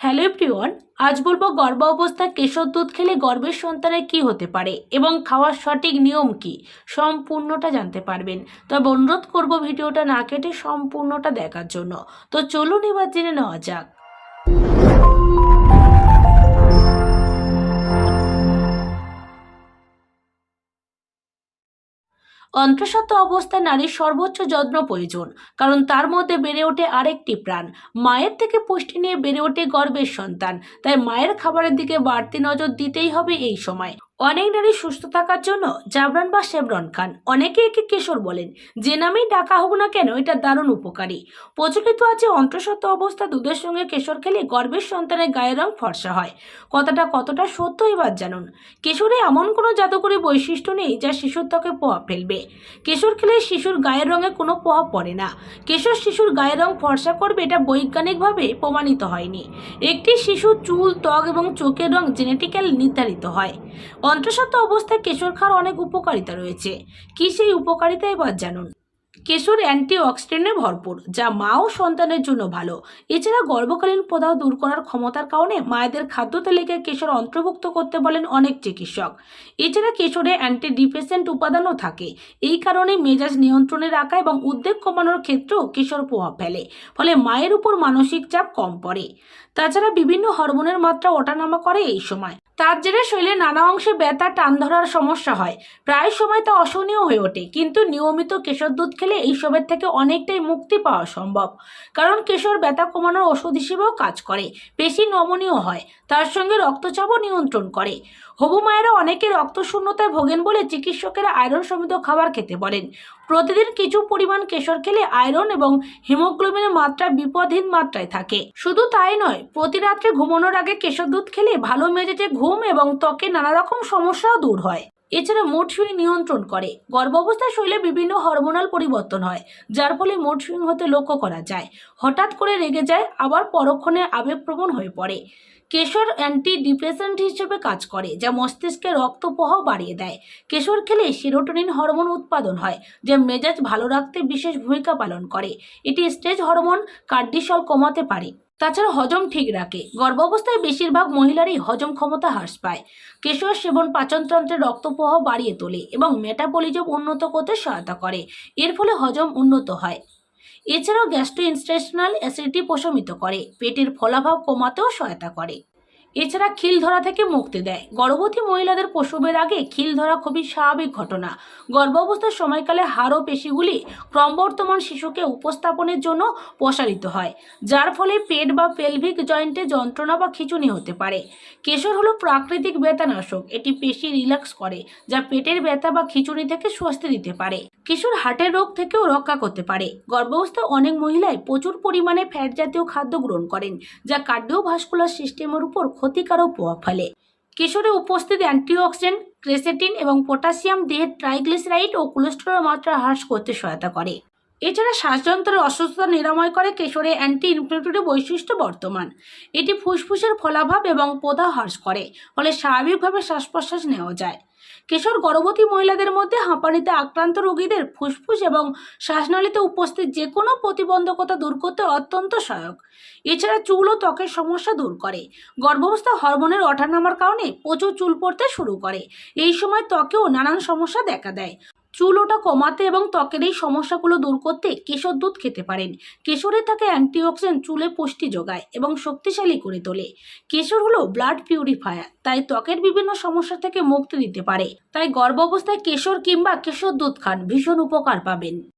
Hello everyone, আজ বলব গর্ভ অবস্থায় কেশর দুধ খেলে গর্ভের সন্তানের কি হতে পারে এবং খাওয়ার সঠিক নিয়ম কি, সম্পূর্ণটা জানতে পারবেন। তবে অনুরোধ করব ভিডিওটা না কেটে সম্পূর্ণটা দেখার জন্য। তো চলুন এবার জেনে নেওয়া যাক। অন্তঃসত্ত্বা অবস্থায় নারীর সর্বোচ্চ যত্ন প্রয়োজন, কারণ তার মধ্যে বেড়ে ওঠে আরেকটি প্রাণ। মায়ের থেকে পুষ্টি নিয়ে বেড়ে ওঠে গর্বের সন্তান, তাই মায়ের খাবারের দিকে বাড়তি নজর দিতেই হবে এই সময়। অনেক নারী সুস্থ থাকার জন্য জাবরান বা শেবরন খান। অনেকে একে কেশর বলেন। যে নামেই ডাকা হোক না কেন, এটা দারুণ উপকারী। প্রচলিত আছে অন্তঃসত্ত্ব অবস্থা, দুধের সঙ্গে কেশর খেলে গর্ভের সন্তানের গায়ের রং ফর্সা হয়। কথাটা কতটা সত্য এবার জানুন। কেশরে এমন কোনো জাদুকরী বৈশিষ্ট্য নেই যা শিশুর ত্বকে প্রভাব ফেলবে। কেশর খেলে শিশুর গায়ের রঙে কোনো প্রভাব পড়ে না। কেশর শিশুর গায়ের রং ফর্সা করবে এটা বৈজ্ঞানিকভাবে প্রমাণিত হয়নি। একটি শিশুর চুল, ত্বক এবং চোখের রং জেনেটিক্যাল নির্ধারিত হয়। অন্তঃসত্ত্বা অবস্থায় কেশর খাওয়ার অনেক উপকারিতা রয়েছে। কি সেই উপকারিতা এবার জানুন। কেশর অ্যান্টি অক্সিডেন্টে ভরপুর, যা মা ও সন্তানের জন্য ভালো। এছাড়া গর্ভকালীন প্রদাহ দূর করার ক্ষমতার কারণে মায়েদের খাদ্য তালিকায় কেশর অন্তর্ভুক্ত করতে বলেন অনেক চিকিৎসক। এছাড়া কেশরে অ্যান্টি ডিপ্রেসেন্ট উপাদানও থাকে। এই কারণে মেজাজ নিয়ন্ত্রণে রাখা এবং উদ্বেগ কমানোর ক্ষেত্রেও কেশর প্রভাব ফেলে, ফলে মায়ের উপর মানসিক চাপ কম পড়ে। তাছাড়া বিভিন্ন হরমোনের মাত্রা ওঠানামা করে এই সময়। তার জেরে শরীরে নানা অংশে ব্যথা, টান ধরার সমস্যা হয়। প্রায় সময় তা অসহনীয় হয়ে ওঠে, কিন্তু নিয়মিত কেশর দুধ খেলে এই সবের থেকে অনেকটাই মুক্তি পাওয়া সম্ভব। কারণ কেশর ব্যথা কমানোর ওষুধ হিসেবেও কাজ করে পেশি নমনীয় হয়, তার সঙ্গে রক্তচাপও নিয়ন্ত্রণ করে। হবু মায়েরা অনেকে রক্তশূন্যতায় ভোগেন বলে চিকিৎসকেরা আয়রন সমৃদ্ধ খাবার খেতে বলেন। প্রতিদিন কিছু পরিমাণ কেশর খেলে আয়রন এবং হিমোগ্লোবিনের মাত্রা বিপদহীন মাত্রায় থাকে। শুধু তাই নয় প্রতি রাত্রে ঘুমানোর আগে কেশর দুধ খেলে ভালো মেজাজে ঘুম এবং ত্বকে নানা রকম সমস্যাও দূর হয়। এছাড়া মুড সুইং নিয়ন্ত্রণ করে। গর্ভাবস্থায় শরীরে বিভিন্ন হরমোনাল পরিবর্তন হয়, যার ফলে মুড সুইং হতে লক্ষ্য করা যায়। হঠাৎ করে রেগে যায়, আবার পরক্ষণে আবেগপ্রবণ হয়ে পড়ে। কেশর অ্যান্টি ডিপ্রেসেন্ট হিসেবে কাজ করে, যা মস্তিষ্কে রক্ত প্রবাহ বাড়িয়ে দেয়। কেশর খেলে সিরোটোনিন হরমোন উৎপাদন হয়, যা মেজাজ ভালো রাখতে বিশেষ ভূমিকা পালন করে। এটি স্টেজ হরমোন কার্ডিসল কমাতে পারে। তাছাড়া হজম ঠিক রাখে। গর্ভাবস্থায় বেশিরভাগ মহিলারই হজম ক্ষমতা হ্রাস পায়। কেশর সেবন পাচনতন্ত্রের রক্তপ্রবাহ বাড়িয়ে তোলে এবং মেটাবলিজম উন্নত করতে সহায়তা করে। এর ফলে হজম উন্নত হয়। এছাড়াও গ্যাস্ট্রো ইনস্টেশনাল অ্যাসিডিটি প্রশমিত করে। পেটের ফলাভাব কমাতেও সহায়তা করে। এছাড়া খিল ধরা থেকে মুক্তি দেয়। গর্ভবতী মহিলাদের প্রসবের আগে খিল ধরা খুবই স্বাভাবিক ঘটনা। গর্ভাবস্থার সময়কালে হাড় ও পেশিগুলি ক্রমবর্ধমান শিশুকে উপস্থাপনের জন্য প্রসারিত হয়, যার ফলে পেট বা পেলভিক জয়েন্টে যন্ত্রণা বা খিঁচুনি হতে পারে। কেশর হলো প্রাকৃতিক ব্যথানাশক, এটি পেশি রিল্যাক্স করে, যা পেটের ব্যথা বা খিচুনি থেকে স্বস্তি দিতে পারে। কেশর হার্টের রোগ থেকেও রক্ষা করতে পারে। গর্ভাবস্থায় অনেক মহিলাই প্রচুর পরিমাণে ফ্যাট জাতীয় খাদ্য গ্রহণ করেন, যা কার্ডিওভাস্কুলার সিস্টেমের উপর ক্ষতিকারক প্রভাব ফেলে। কেশরে উপস্থিত অ্যান্টিঅক্সিডেন্ট, ক্রেসেটিন এবং পটাশিয়াম দেহের ট্রাইগ্লিসারাইড ও কোলেস্টেরল মাত্রা হ্রাস করতে সহায়তা করে। এছাড়া শ্বাসযন্ত্রের অসুস্থতা নিরাময় করে কেশরে অ্যান্টি ইনফ্লেমেটরি বৈশিষ্ট্য বর্তমান। এটি ফুসফুসের ফলাভাব এবং পোদা হ্রাস করে, ফলে স্বাভাবিকভাবে শ্বাস প্রশ্বাস নেওয়া যায়। কেশর গর্ভবতী মহিলাদের মধ্যে হাঁপানিতে আক্রান্ত রোগীদের ফুসফুস এবং শ্বাসনালীতে উপস্থিত যে কোনো প্রতিবন্ধকতা দূর করতে অত্যন্ত সহায়ক। এছাড়া চুল ও ত্বকের সমস্যা দূর করে। গর্ভাবস্থা হরমোনের ওঠানামার কারণে প্রচুর চুল পড়তে শুরু করে। এই সময় ত্বকেও নানান সমস্যা দেখা দেয়। চুল ওটা কমাতে এবং ত্বকের এই সমস্যাগুলো দূর করতে কেশর দুধ খেতে পারেন। কেশরে থাকে অ্যান্টিঅক্সিডেন্ট, চুলে পুষ্টি যোগায় এবং শক্তিশালী করে তোলে। কেশর হলো ব্লাড পিউরিফায়ার তাই ত্বকের বিভিন্ন সমস্যা থেকে মুক্তি দিতে পারে। তাই গর্ভ অবস্থায় কেশর কিংবা কেশর দুধ খান, ভীষণ উপকার পাবেন।